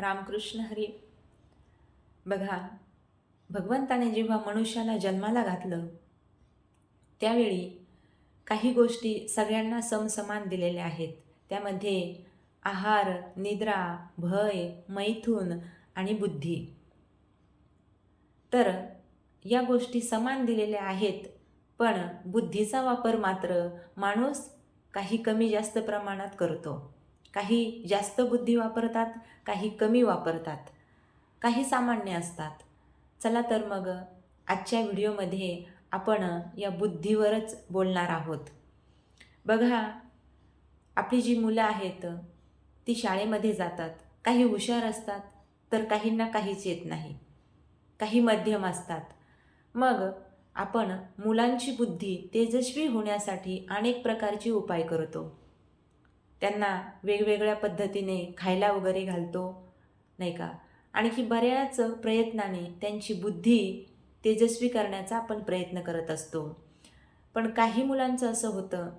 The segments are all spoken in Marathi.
रामकृष्ण हरी. बघा भगवंताने जेव्हा मनुष्याला जन्माला घातलं त्यावेळी काही गोष्टी सगळ्यांना समसमान दिलेल्या आहेत. त्यामध्ये आहार निद्रा भय मैथून आणि बुद्धी. तर या गोष्टी समान दिलेल्या आहेत पण बुद्धीचा वापर मात्र माणूस काही कमी जास्त प्रमाणात करतो. काही जास्त बुद्धी वापरतात काही कमी वापरतात काही सामान्य असतात. चला तर मग आजच्या व्हिडिओमध्ये आपण या बुद्धीवरच बोलणार आहोत. बघा आपली जी मुलं आहेत ती शाळेमध्ये जातात. काही हुशार असतात तर काहींना काहीच येत नाही. काही मध्यम असतात. मग आपण मुलांची बुद्धी तेजस्वी होण्यासाठी अनेक प्रकारचे उपाय करतो. त्यांना वेगवेगळ्या पद्धतीने खायला वगैरे घालतो नाही का? आणखी बऱ्याच प्रयत्नाने त्यांची बुद्धी तेजस्वी करण्याचा आपण प्रयत्न करत असतो. पण काही मुलांचं असं होतं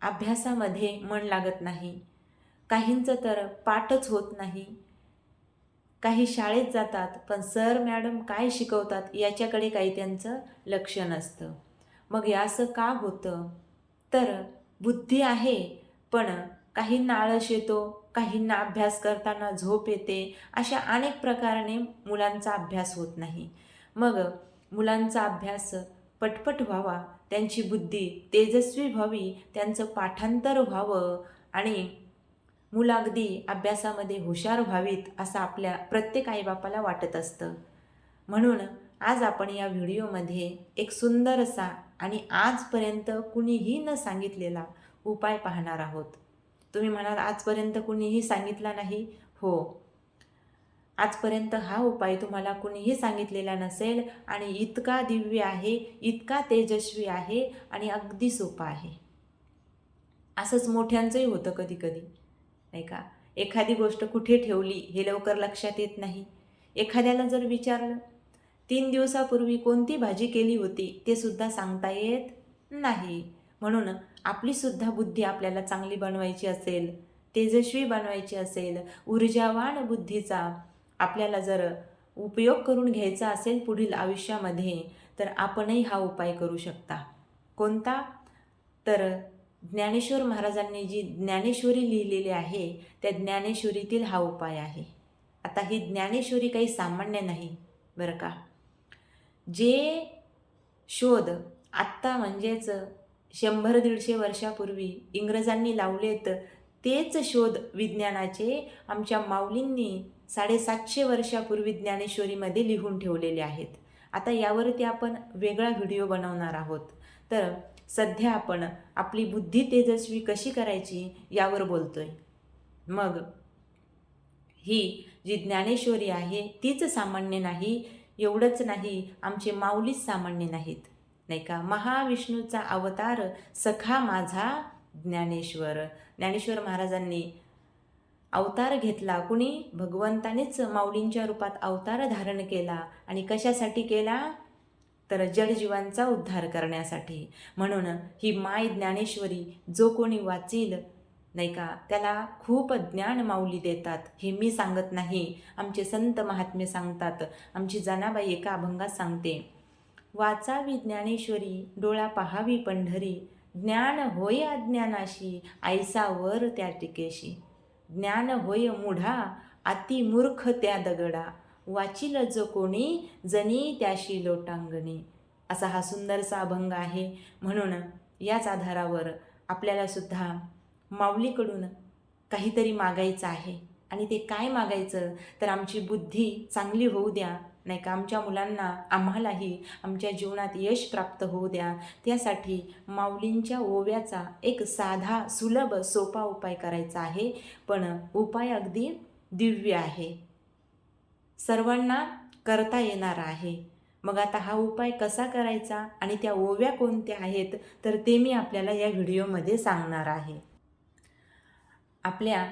अभ्यासामध्ये मन लागत नाही काहींचं तर पाठच होत नाही. काही शाळेत जातात पण सर मॅडम काय शिकवतात याच्याकडे काही त्यांचं लक्ष नसतं. मग हे असं का होतं? तर बुद्धी आहे पण काहींना नाळस येतो काहींना अभ्यास करताना झोप येते अशा अनेक प्रकाराने मुलांचा अभ्यास होत नाही. मग मुलांचा अभ्यास पटपट व्हावा त्यांची बुद्धी तेजस्वी व्हावी त्यांचं पाठांतर व्हावं आणि मुलं अगदी अभ्यासामध्ये हुशार व्हावीत असं आपल्या प्रत्येक आईबापाला वाटत असतं. म्हणून आज आपण या व्हिडिओमध्ये एक सुंदर असा आणि आजपर्यंत कुणीही न सांगितलेला उपाय पाहणार आहोत. तुम्ही म्हणाल आजपर्यंत कुणीही सांगितला नाही. हो. आजपर्यंत हा उपाय तुम्हाला कुणीही सांगितलेला नसेल आणि इतका दिव्य आहे इतका तेजस्वी आहे आणि अगदी सोपा आहे. असंच मोठ्यांचंही होतं कधी कधी नाही का? एखादी गोष्ट कुठे ठेवली हे लवकर लक्षात येत नाही. एखाद्याला जर विचारलं तीन दिवसापूर्वी कोणती भाजी केली होती? ते सुद्धा सांगता येत नाही. म्हणून आपलीसुद्धा बुद्धी आपल्याला चांगली बनवायची असेल तेजस्वी बनवायची असेल ऊर्जावान बुद्धीचा आपल्याला जर उपयोग करून घ्यायचा असेल पुढील आयुष्यामध्ये तर आपणही हा उपाय करू शकता. कोणता? तर ज्ञानेश्वर महाराजांनी जी ज्ञानेश्वरी लिहिलेली आहे त्या ज्ञानेश्वरीतील हा उपाय आहे. आता ही ज्ञानेश्वरी काही सामान्य नाही बरं का? जे शोध आत्ता म्हणजेच शंभर दीडशे वर्षापूर्वी इंग्रजांनी लावलेत तेच शोध विज्ञानाचे आमच्या माऊलींनी साडेसातशे वर्षापूर्वी ज्ञानेश्वरीमध्ये लिहून ठेवलेले आहेत. आता यावरती आपण वेगळा व्हिडिओ बनवणार आहोत. तर सध्या आपण आपली बुद्धी तेजस्वी कशी करायची यावर बोलतोय. मग ही जी ज्ञानेश्वरी आहे तीच सामान्य नाही एवढंच नाही आमचे माऊलीच सामान्य नाहीत. नाही का? महाविष्णूचा अवतार सखा माझा ज्ञानेश्वर. ज्ञानेश्वर महाराजांनी अवतार घेतला. कुणी? भगवंतानेच माऊलींच्या रूपात अवतार धारण केला आणि कशासाठी केला? तर जडजीवांचा उद्धार करण्यासाठी. म्हणून ही माय ज्ञानेश्वरी जो कोणी वाचील नाही का त्याला खूप ज्ञान माऊली देतात. हे मी सांगत नाही. आमचे संत महात्मे सांगतात. आमची जनाबाई एका अभंगात सांगते. वाचावी ज्ञानेश्वरी डोळा पहावी पंढरी. ज्ञान होय अज्ञानाशी ऐसा वर त्या टिकेशी. ज्ञान होय मुढा अति मूर्ख त्या दगडा. वाचिल जो कोणी जनी त्याशी लोटांगणी. असा हा सुंदरसा अभंग आहे. म्हणून याच आधारावर आपल्याला सुद्धा माऊलीकडून काहीतरी मागायचं आहे. आणि ते काय मागायचं? तर आमची बुद्धी चांगली होऊ द्या. नाही का? आमच्या मुलांना आम्हालाही आमच्या जीवनात यश प्राप्त होऊ द्या. त्यासाठी माऊलींच्या ओव्याचा एक साधा सुलभ सोपा उपाय करायचा आहे. पण उपाय अगदी दिव्य आहे. सर्वांना करता येणार आहे. मग आता हा उपाय कसा करायचा आणि त्या ओव्या कोणत्या आहेत तर ते मी आपल्याला या व्हिडिओमध्ये सांगणार आहे. आपल्या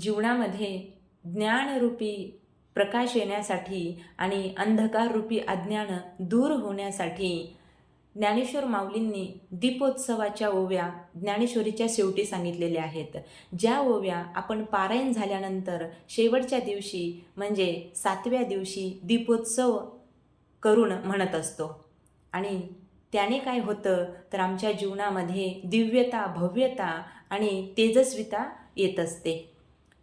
जीवनामध्ये ज्ञानरूपी प्रकाश येण्यासाठी आणि अंधकाररूपी अज्ञान दूर होण्यासाठी ज्ञानेश्वर माऊलींनी दीपोत्सवाच्या ओव्या ज्ञानेश्वरीच्या शेवटी सांगितलेल्या आहेत. ज्या ओव्या आपण पारायण झाल्यानंतर शेवटच्या दिवशी म्हणजे सातव्या दिवशी दीपोत्सव करून म्हणत असतो. आणि त्याने काय होतं? तर आमच्या जीवनामध्ये दिव्यता भव्यता आणि तेजस्विता येत असते.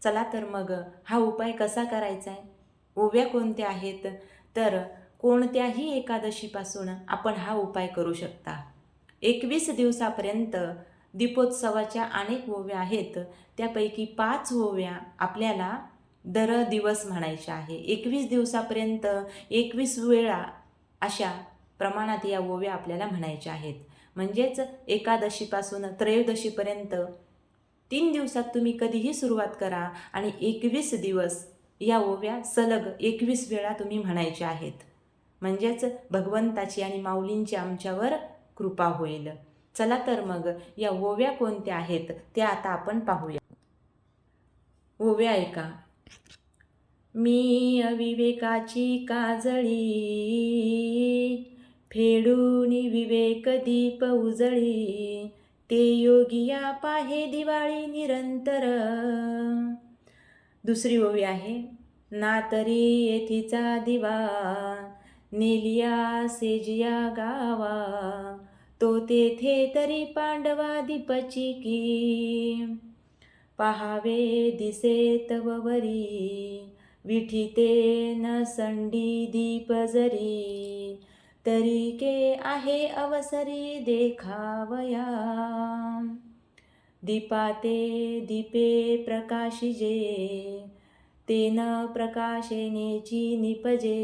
चला तर मग हा उपाय कसा करायचा आहे? ओव्या कोणत्या आहेत? तर कोणत्याही एकादशीपासून आपण हा उपाय करू शकता. एकवीस दिवसापर्यंत दीपोत्सवाच्या अनेक ओव्या आहेत. त्यापैकी पाच ओव्या आपल्याला दर दिवस म्हणायच्या आहे. एकवीस दिवसापर्यंत एकवीस वेळा अशा प्रमाणात या ओव्या आपल्याला म्हणायच्या आहेत. म्हणजेच एकादशीपासून त्रयोदशीपर्यंत तीन दिवसात तुम्ही कधीही सुरुवात करा आणि एकवीस दिवस या ओव्या सलग एकवीस वेळा तुम्ही म्हणायच्या आहेत. म्हणजेच भगवंताची आणि माऊलींची आमच्यावर कृपा होईल. चला तर मग या ओव्या कोणत्या आहेत त्या आता आपण पाहूया. ओव्या ऐका. मी अविवेकाची काजळी फेडून विवेक दीप उजळी ते योगिया पाहे दिवाळी निरंतर. दुसरी ओवी आहे. ना तरी येथीचा दिवा नेलिया सेजिया गावा. तो तेथे तरी पांडवा दीपची की. पहावे दिसे तववरी विठीते न संडी दीप जरी. तरी के आहे अवसरी देखावया. दीपाते दीपे प्रकाशिजे तेन प्रकाशेनेची निपजे.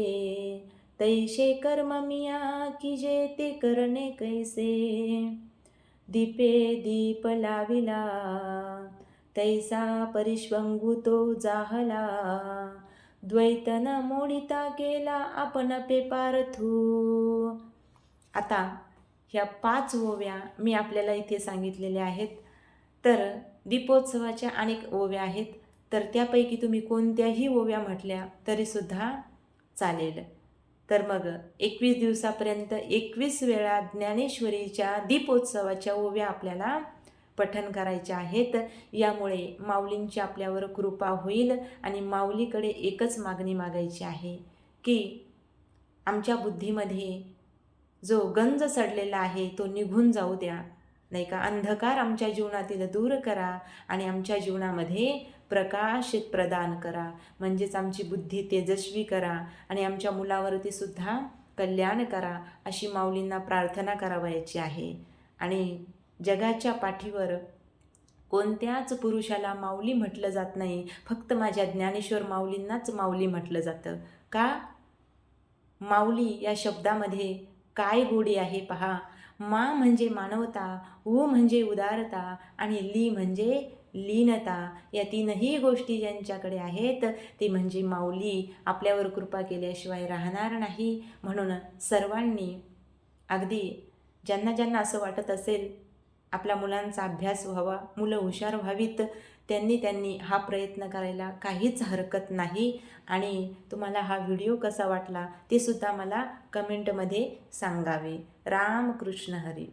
तैसे कर्म मिया किजे ते करणे कैसे? दीपे दीप लाविला तैसा परिश्वंगुतो जाहला. द्वैतन मोडिता केला आपण पे पारथू आता ह्या पाच ओव्या मी आपल्याला इथे सांगितलेल्या आहेत. तर दीपोत्सवाच्या अनेक ओव्या आहेत. तर त्यापैकी तुम्ही कोणत्याही ओव्या म्हटल्या तरीसुद्धा चालेल. तर मग एकवीस दिवसापर्यंत एकवीस वेळा ज्ञानेश्वरीच्या दीपोत्सवाच्या ओव्या आपल्याला पठन करायच्या आहेत. यामुळे माऊलींची आपल्यावर कृपा होईल आणि माऊलीकडे एकच मागणी मागायची आहे की आमच्या बुद्धीमध्ये जो गंज चढलेला आहे तो निघून जाऊ द्या. नाही का? अंधकार आमच्या जीवनातील दूर करा आणि आमच्या जीवनामध्ये प्रकाश प्रदान करा. म्हणजेच आमची बुद्धी तेजस्वी करा आणि आमच्या मुलावरती सुद्धा कल्याण करा अशी माऊलींना प्रार्थना करावयाची आहे. आणि जगाच्या पाठीवर कोणत्याच पुरुषाला माऊली म्हटलं जात नाही. फक्त माझ्या ज्ञानेश्वर माऊलींनाच माऊली म्हटलं जातं. का? माऊली या शब्दामध्ये काय गोडी आहे पहा. मा म्हणजे मानवता उ म्हणजे उदारता आणि ली म्हणजे लीनता या तीनही गोष्टी ज्यांच्याकडे आहेत ते म्हणजे माऊली आपल्यावर कृपा केल्याशिवाय राहणार नाही. म्हणून सर्वांनी अगदी ज्यांना ज्यांना असं वाटत असेल आपल्या मुलांचा अभ्यास व्हावा मुलं हुशार व्हावीत त्यांनी त्यांनी हा प्रयत्न करायला काहीच हरकत नाही. आणि तुम्हाला हा व्हिडिओ कसा वाटला ते सुद्धा मला कमेंटमध्ये सांगावे. रामकृष्ण हरी.